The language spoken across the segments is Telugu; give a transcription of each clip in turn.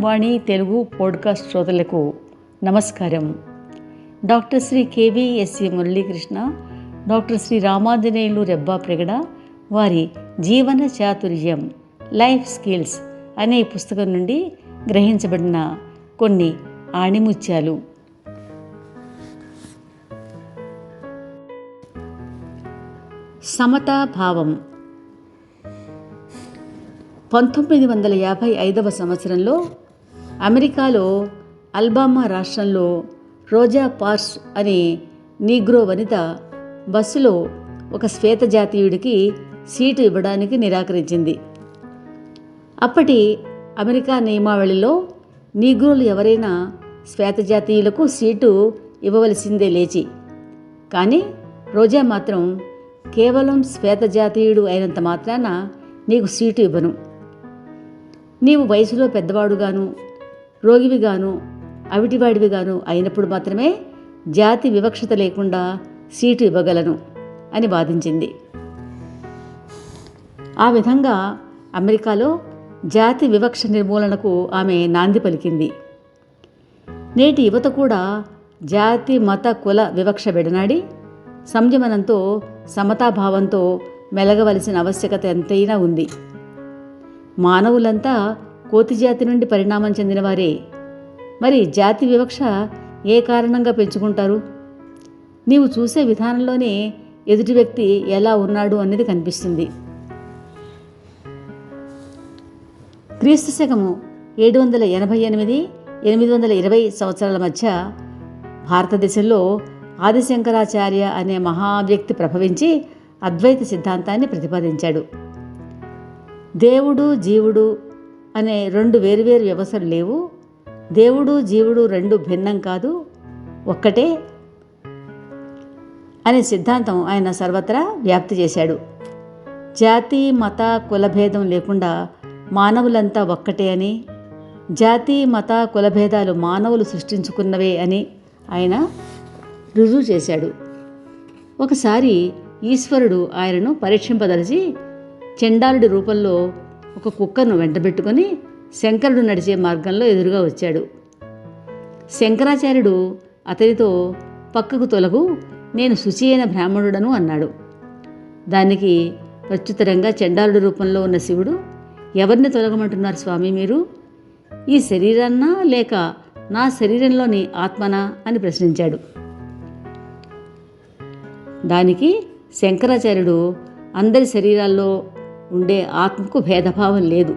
వాణి తెలుగు పోడ్కాస్ట్ శ్రోతలకు నమస్కారం. Doctor Shri KVSC Muralikrishna doctor Shri Ramanjaneyulu Rebbapragada వారి జీవన చాతుర్యం లైఫ్ స్కిల్స్ అనే పుస్తకం నుండి గ్రహించబడిన కొన్ని ఆణిముత్యాలు. సమతాభావం పంతొమ్మిది వందల యాభై ఐదవ సంవత్సరంలో అమెరికాలో అల్బామా రాష్ట్రంలో రోజా పార్స్ అనే నీగ్రో వనిత బస్సులో ఒక శ్వేత జాతీయుడికి సీటు ఇవ్వడానికి నిరాకరించింది. అప్పటి అమెరికా నియమావళిలో నీగ్రోలు ఎవరైనా శ్వేత జాతీయులకు సీటు ఇవ్వవలసిందే లేచి. కానీ రోజా మాత్రం కేవలం శ్వేత జాతీయుడు అయినంత మాత్రాన నీకు సీటు ఇవ్వను. నీవు వయసులో పెద్దవాడుగాను రోగివిగాను అవిటివాడివిగాను అయినప్పుడు మాత్రమే జాతి వివక్షత లేకుండా సీటు ఇవ్వగలను అని వాదించింది. ఆ విధంగా అమెరికాలో జాతి వివక్ష నిర్మూలనకు ఆమె నాంది పలికింది. నేటి యువత కూడా జాతి మత కుల వివక్ష విడనాడి సంయమనంతో సమతాభావంతో మెలగవలసిన ఆవశ్యకత ఎంతైనా ఉంది. మానవులంతా కోతి జాతి నుండి పరిణామం చెందినవారే. మరి జాతి వివక్ష ఏ కారణంగా పెంచుకుంటారు? నీవు చూసే విధానంలోనే ఎదుటి వ్యక్తి ఎలా ఉన్నాడు అనేది కనిపిస్తుంది. క్రీస్తు శకము ఏడు వందల ఎనభై ఎనిమిది ఎనిమిది వందల ఇరవై సంవత్సరాల మధ్య భారతదేశంలో ఆదిశంకరాచార్య అనే మహావ్యక్తి ప్రభవించి అద్వైత సిద్ధాంతాన్ని ప్రతిపాదించాడు. దేవుడు జీవుడు అనే రెండు వేరువేరు వ్యవస్థలు లేవు. దేవుడు జీవుడు రెండు భిన్నం కాదు ఒక్కటే అనే సిద్ధాంతం ఆయన సర్వత్రా వ్యాప్తి చేశాడు. జాతి మత కులభేదం లేకుండా మానవులంతా ఒక్కటే అని జాతి మత కులభేదాలు మానవులు సృష్టించుకున్నవే అని ఆయన రుజువు చేశాడు. ఒకసారి ఈశ్వరుడు ఆయనను పరీక్షింపదలిచి చండాలుడి రూపంలో ఒక కుక్కను వెంటబెట్టుకొని శంకరుడు నడిచే మార్గంలో ఎదురుగా వచ్చాడు. శంకరాచార్యుడు అతనితో పక్కకు తొలగు నేను శుచి అయిన బ్రాహ్మణుడను అన్నాడు. దానికి ప్రత్యుత్తరంగా చండాలుడు రూపంలో ఉన్న శివుడు ఎవరిని తొలగమంటున్నారు స్వామి మీరు? ఈ శరీరాన్నా లేక నా శరీరంలోని ఆత్మనా అని ప్రశ్నించాడు. దానికి శంకరాచార్యుడు అందరి శరీరాల్లో ఉండే ఆత్మకు భేదభావం లేదు.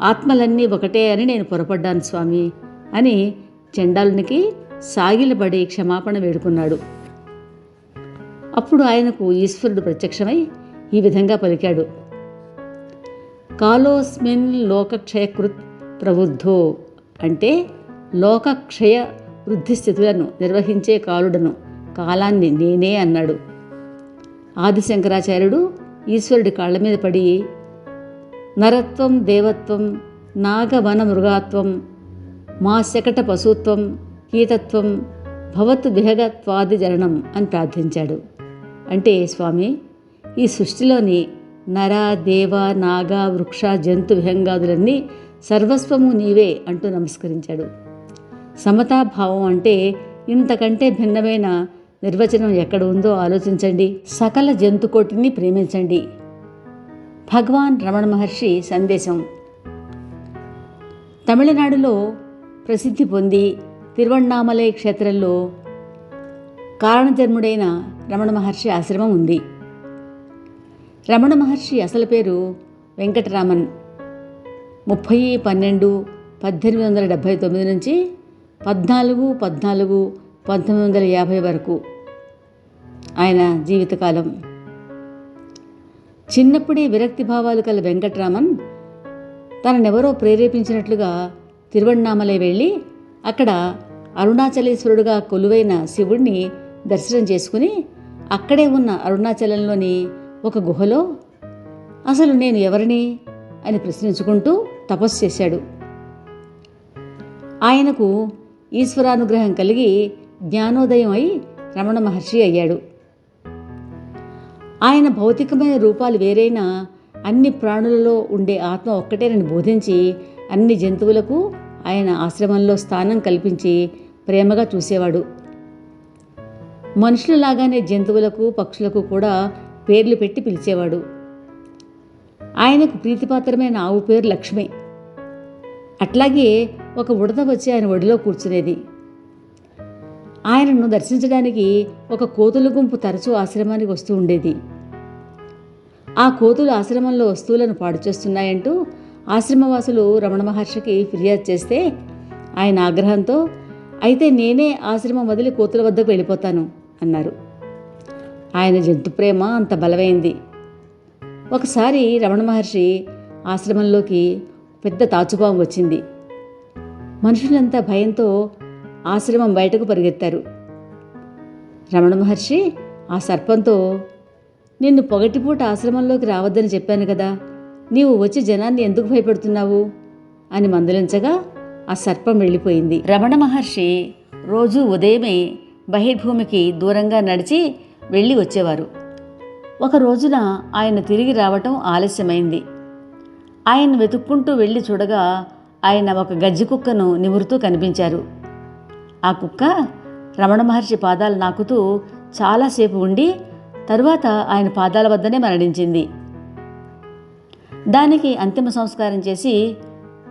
ఆత్మలన్నీ ఒకటే అని నేను పొరపడ్డాను స్వామి అని చెండాలునికి సాగిలపడి క్షమాపణ వేడుకున్నాడు. అప్పుడు ఆయనకు ఈశ్వరుడు ప్రత్యక్షమై ఈ విధంగా పలికాడు. కాలోస్మిన్ లోకక్షయకృత్ ప్రబుద్ధో అంటే లోకక్షయ వృద్ధి స్థితులను నిర్వహించే కాలుడను కాలాన్ని నేనే అన్నాడు. ఆదిశంకరాచార్యుడు ఈశ్వరుడి కాళ్ళ మీద పడి నరత్వం దేవత్వం నాగవన మృగాత్వం మా శకట పశుత్వం కీటత్వం భవత్ విహగత్వాది జరణం అని ప్రార్థించాడు. అంటే స్వామి ఈ సృష్టిలోని నర దేవ నాగ వృక్ష జంతు విహంగాదులన్నీ సర్వస్వము నీవే అంటూ నమస్కరించాడు. సమతాభావం అంటే ఇంతకంటే భిన్నమైన నిర్వచనం ఎక్కడ ఉందో ఆలోచించండి. సకల జంతుకోటిని ప్రేమించండి. భగవాన్ రమణ మహర్షి సందేశం. తమిళనాడులో ప్రసిద్ధి పొంది తిరువణ్ణామలై క్షేత్రంలో కారణజన్ముడైన రమణ మహర్షి ఆశ్రమం ఉంది. రమణ మహర్షి అసలు పేరు వెంకటరామన్. ముప్పై పన్నెండు పద్దెనిమిది వందల డెబ్భై తొమ్మిది నుంచి పద్నాలుగు పద్నాలుగు పంతొమ్మిది వందల యాభై వరకు ఆయన జీవితకాలం. చిన్నప్పుడే విరక్తి భావాలు కల వెంకట్రామన్ తననెవరో ప్రేరేపించినట్లుగా తిరువణ్ణామలై వెళ్ళి అక్కడ అరుణాచలేశ్వరుడుగా కొలువైన శివుడిని దర్శనం చేసుకుని అక్కడే ఉన్న అరుణాచలంలోని ఒక గుహలో అసలు నేను ఎవరిని అని ప్రశ్నించుకుంటూ తపస్సు చేశాడు. ఆయనకు ఈశ్వరానుగ్రహం కలిగి జ్ఞానోదయం అయి రమణ మహర్షి అయ్యాడు. ఆయన భౌతికమైన రూపాలు వేరైనా అన్ని ప్రాణులలో ఉండే ఆత్మ ఒక్కటేనని బోధించి అన్ని జంతువులకు ఆయన ఆశ్రమంలో స్థానం కల్పించి ప్రేమగా చూసేవాడు. మనుషులలాగానే జంతువులకు పక్షులకు కూడా పేర్లు పెట్టి పిలిచేవాడు. ఆయనకు ప్రీతిపాత్రమైన ఆవు పేరు లక్ష్మి. అట్లాగే ఒక ఉడత వచ్చి ఆయన ఒడిలో కూర్చునేది. ఆయనను దర్శించడానికి ఒక కోతుల గుంపు తరచూ ఆశ్రమానికి వస్తూ ఉండేది. ఆ కోతులు ఆశ్రమంలో వస్తువులను పాడు చేస్తున్నాయంటూ ఆశ్రమవాసులు రమణ మహర్షికి ఫిర్యాదు చేస్తే ఆయన ఆగ్రహంతో అయితే నేనే ఆశ్రమం వదిలి కోతుల వద్దకు వెళ్ళిపోతాను అన్నారు. ఆయన జంతు ప్రేమ అంత బలమైంది. ఒకసారి రమణ మహర్షి ఆశ్రమంలోకి పెద్ద తాచుపాము వచ్చింది. మనుషులంతా భయంతో ఆశ్రమం బయటకు పరిగెత్తారు. రమణ మహర్షి ఆ సర్పంతో నిన్ను పొగటిపూట ఆశ్రమంలోకి రావద్దని చెప్పాను కదా నీవు వచ్చి జనాన్ని ఎందుకు భయపెడుతున్నావు? అని మందలించగా ఆ సర్పం వెళ్ళిపోయింది. రమణ మహర్షి రోజు ఉదయమే బహిర్భూమికి దూరంగా నడిచి వెళ్ళి వచ్చేవారు. ఒక రోజున ఆయన తిరిగి రావటం ఆలస్యమైంది. ఆయన వెతుక్కుంటూ వెళ్ళి చూడగా ఆయన ఒక గజ్జి కుక్కను నిమురుతూ కనిపించారు. ఆ కుక్క రమణ మహర్షి పాదాలు నాకుతూ చాలాసేపు ఉండి తరువాత ఆయన పాదాల వద్దనే మరణించింది. దానికి అంతిమ సంస్కారం చేసి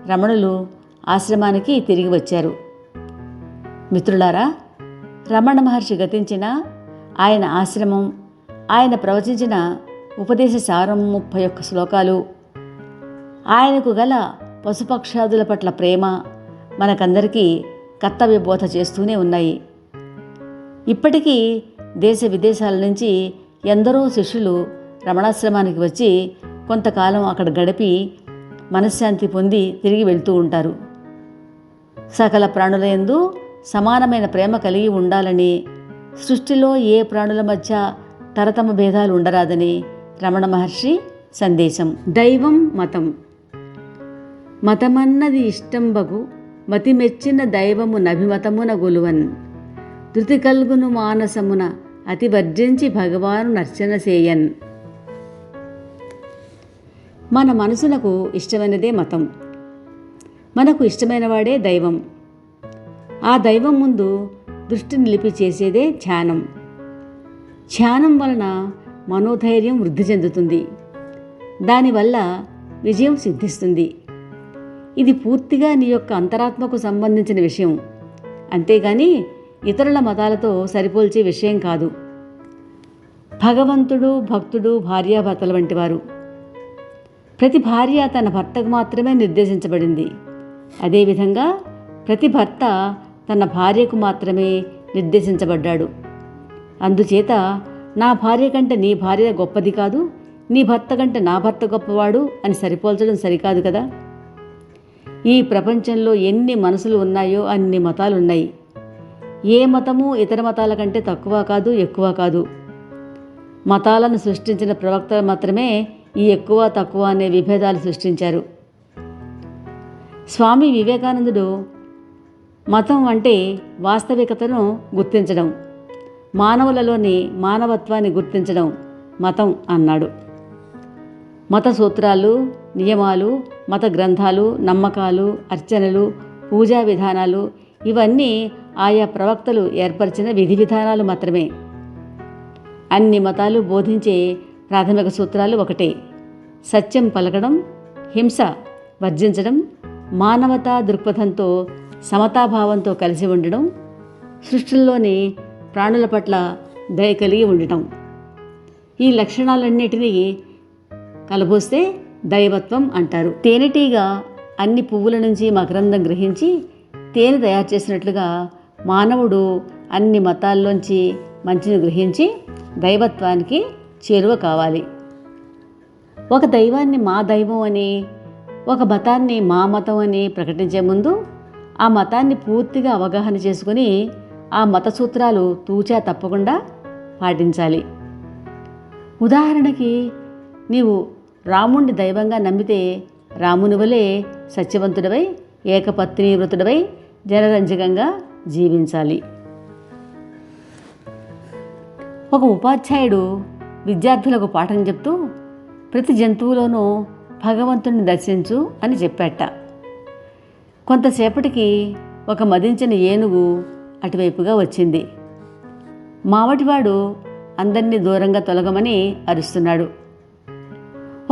రమణులు ఆశ్రమానికి తిరిగి వచ్చారు. మిత్రులారా రమణ మహర్షి గతించిన ఆయన ఆశ్రమం ఆయన ప్రవచించిన ఉపదేశ సారం ముప్పై ఒక్క శ్లోకాలు ఆయనకు గల పశుపక్షాదుల పట్ల ప్రేమ మనకందరికీ కర్తవ్యబోధ చేస్తూనే ఉన్నాయి. ఇప్పటికీ దేశ విదేశాల నుంచి ఎందరో శిష్యులు రమణాశ్రమానికి వచ్చి కొంతకాలం అక్కడ గడిపి మనశ్శాంతి పొంది తిరిగి వెళ్తూ ఉంటారు. సకల ప్రాణులందు సమానమైన ప్రేమ కలిగి ఉండాలని సృష్టిలో ఏ ప్రాణుల మధ్య తరతమ భేదాలు ఉండరాదని రమణ మహర్షి సందేశం. దైవం మతం. మతమన్నది ఇష్టంబగు మతి మెచ్చిన దైవము నభిమతమున గొలువన్. ధృతి కల్గును మానసమున అతి వర్జించి భగవాను నర్చన చేయన్ మన మనసునకు ఇష్టమైనదే మతం. మనకు ఇష్టమైన వాడే దైవం. ఆ దైవం ముందు దృష్టి నిలిపి చేసేదే ధ్యానం. ధ్యానం వలన మనోధైర్యం వృద్ధి చెందుతుంది. దానివల్ల విజయం సిద్ధిస్తుంది. ఇది పూర్తిగా నీ యొక్క అంతరాత్మకు సంబంధించిన విషయం. అంతేగాని ఇతరుల మతాలతో సరిపోల్చే విషయం కాదు. భగవంతుడు భక్తుడు భార్యాభర్తల వంటివారు ప్రతి భార్య తన భర్తకు మాత్రమే నిర్దేశించబడింది. అదేవిధంగా ప్రతి భర్త తన భార్యకు మాత్రమే నిర్దేశించబడ్డాడు. అందుచేత నా భార్య కంటే నీ భార్య గొప్పది కాదు నీ భర్త కంటే నా భర్త గొప్పవాడు అని సరిపోల్చడం సరికాదు కదా? ఈ ప్రపంచంలో ఎన్ని మనసులు ఉన్నాయో అన్ని మతాలు ఉన్నాయి ఏ మతము ఇతర మతాల కంటే తక్కువ కాదు ఎక్కువ కాదు. మతాలను సృష్టించిన ప్రవక్తలు మాత్రమే ఈ ఎక్కువ తక్కువ అనే విభేదాలు సృష్టించారు. స్వామి వివేకానందుడు మతం అంటే వాస్తవికతను గుర్తించడం మానవులలోని మానవత్వాన్ని గుర్తించడం మతం అన్నాడు. మత సూత్రాలు నియమాలు మత గ్రంథాలు నమ్మకాలు అర్చనలు పూజా విధానాలు ఇవన్నీ ఆయా ప్రవక్తలు ఏర్పరిచిన విధి విధానాలు మాత్రమే. అన్ని మతాలు బోధించే ప్రాథమిక సూత్రాలు ఒకటే. సత్యం పలకడం హింస వర్జించడం మానవతా దృక్పథంతో సమతాభావంతో కలిసి ఉండడం సృష్టిలోని ప్రాణుల పట్ల దయ కలిగి ఉండటం. ఈ లక్షణాలన్నిటినీ కలబోస్తే దైవత్వం అంటారు. తేనెటీగ అన్ని పువ్వుల నుంచి మకరందం గ్రహించి తేనె తయారు చేసినట్లుగా మానవుడు అన్ని మతాల్లోంచి మంచిని గ్రహించి దైవత్వానికి చేరువ కావాలి. ఒక దైవాన్ని మా దైవం అని ఒక మతాన్ని మా మతం అని ప్రకటించే ముందు ఆ మతాన్ని పూర్తిగా అవగాహన చేసుకుని ఆ మత సూత్రాలు తూచా తప్పకుండా పాటించాలి. ఉదాహరణకి నీవు రాముణ్ణి దైవంగా నమ్మితే రాముని వలె సత్యవంతుడవై ఏకపత్ని వృతుడవై జనరంజకంగా జీవించాలి. ఒక ఉపాధ్యాయుడు విద్యార్థులకు పాఠం చెప్తూ ప్రతి జంతువులోనూ భగవంతుణ్ణి దర్శించు అని చెప్పాట. కొంతసేపటికి ఒక మదించిన ఏనుగు అటువైపుగా వచ్చింది. మావటివాడు అందరినీ దూరంగా తొలగమని అరుస్తున్నాడు.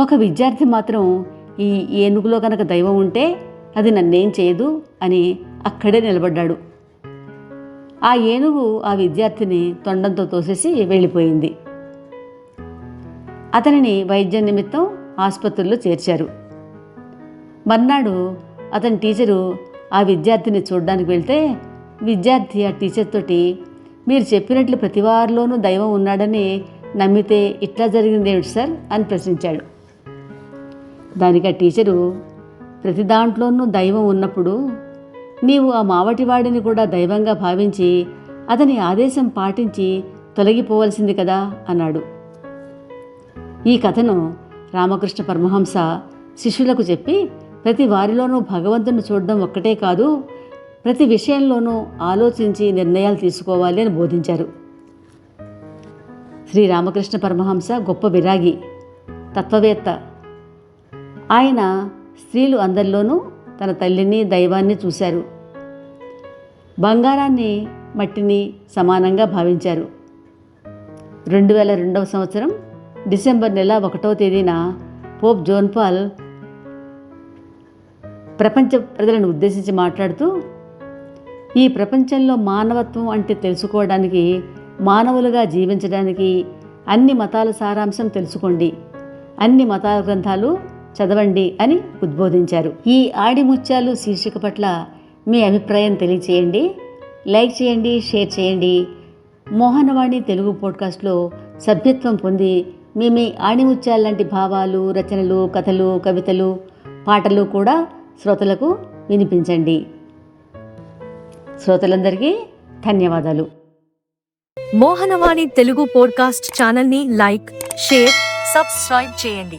ఒక విద్యార్థి మాత్రం ఈ ఏనుగులో కనుక దైవం ఉంటే అది నన్నేం చేయదు అని అక్కడే నిలబడ్డాడు. ఆ ఏనుగు ఆ విద్యార్థిని తొండంతో తోసేసి వెళ్ళిపోయింది. అతనిని వైద్యం నిమిత్తం ఆసుపత్రిలో చేర్చారు. మర్నాడు అతని టీచరు ఆ విద్యార్థిని చూడడానికి వెళ్తే విద్యార్థి ఆ టీచర్ తోటి మీరు చెప్పినట్లు ప్రతి వారిలోనూ దైవం ఉన్నాడని నమ్మితే ఇట్లా జరిగింది ఏమిటి సార్? అని ప్రశ్నించాడు. దానికి ఆ టీచరు ప్రతి దాంట్లోనూ దైవం ఉన్నప్పుడు నీవు ఆ మావటివాడిని కూడా దైవంగా భావించి అతని ఆదేశం పాటించి తొలగిపోవలసింది కదా? అన్నాడు. ఈ కథను రామకృష్ణ పరమహంస శిష్యులకు చెప్పి ప్రతి వారిలోనూ భగవంతుని చూడడం ఒక్కటే కాదు ప్రతి విషయంలోనూ ఆలోచించి నిర్ణయాలు తీసుకోవాలి అని బోధించారు. శ్రీ రామకృష్ణ పరమహంస గొప్ప విరాగి తత్వవేత్త ఆయన స్త్రీలు అందరిలోనూ తన తల్లిని దైవాన్ని చూశారు. బంగారాన్ని మట్టిని సమానంగా భావించారు. రెండు వేల రెండవ సంవత్సరం డిసెంబర్ నెల ఒకటవ తేదీన పోప్ జోన్పాల్ ప్రపంచ ప్రజలను ఉద్దేశించి మాట్లాడుతూ ఈ ప్రపంచంలో మానవత్వం అంటే తెలుసుకోవడానికి మానవులుగా జీవించడానికి అన్ని మతాల సారాంశం తెలుసుకోండి. అన్ని మతాల గ్రంథాలు చదవండి అని ఉద్బోధించారు. ఈ ఆడిముత్యాలు శీర్షిక పట్ల మీ అభిప్రాయం తెలియచేయండి. లైక్ చేయండి షేర్ చేయండి. మోహనవాణి తెలుగు పోడ్కాస్ట్లో సభ్యత్వం పొంది మీ మీ ఆణిముత్యాల లాంటి భావాలు రచనలు కథలు కవితలు పాటలు కూడా శ్రోతలకు వినిపించండి. శ్రోతలందరికీ ధన్యవాదాలు. మోహనవాణి తెలుగు పోడ్కాస్ట్ ఛానల్ని లైక్ షేర్ సబ్స్క్రైబ్ చేయండి.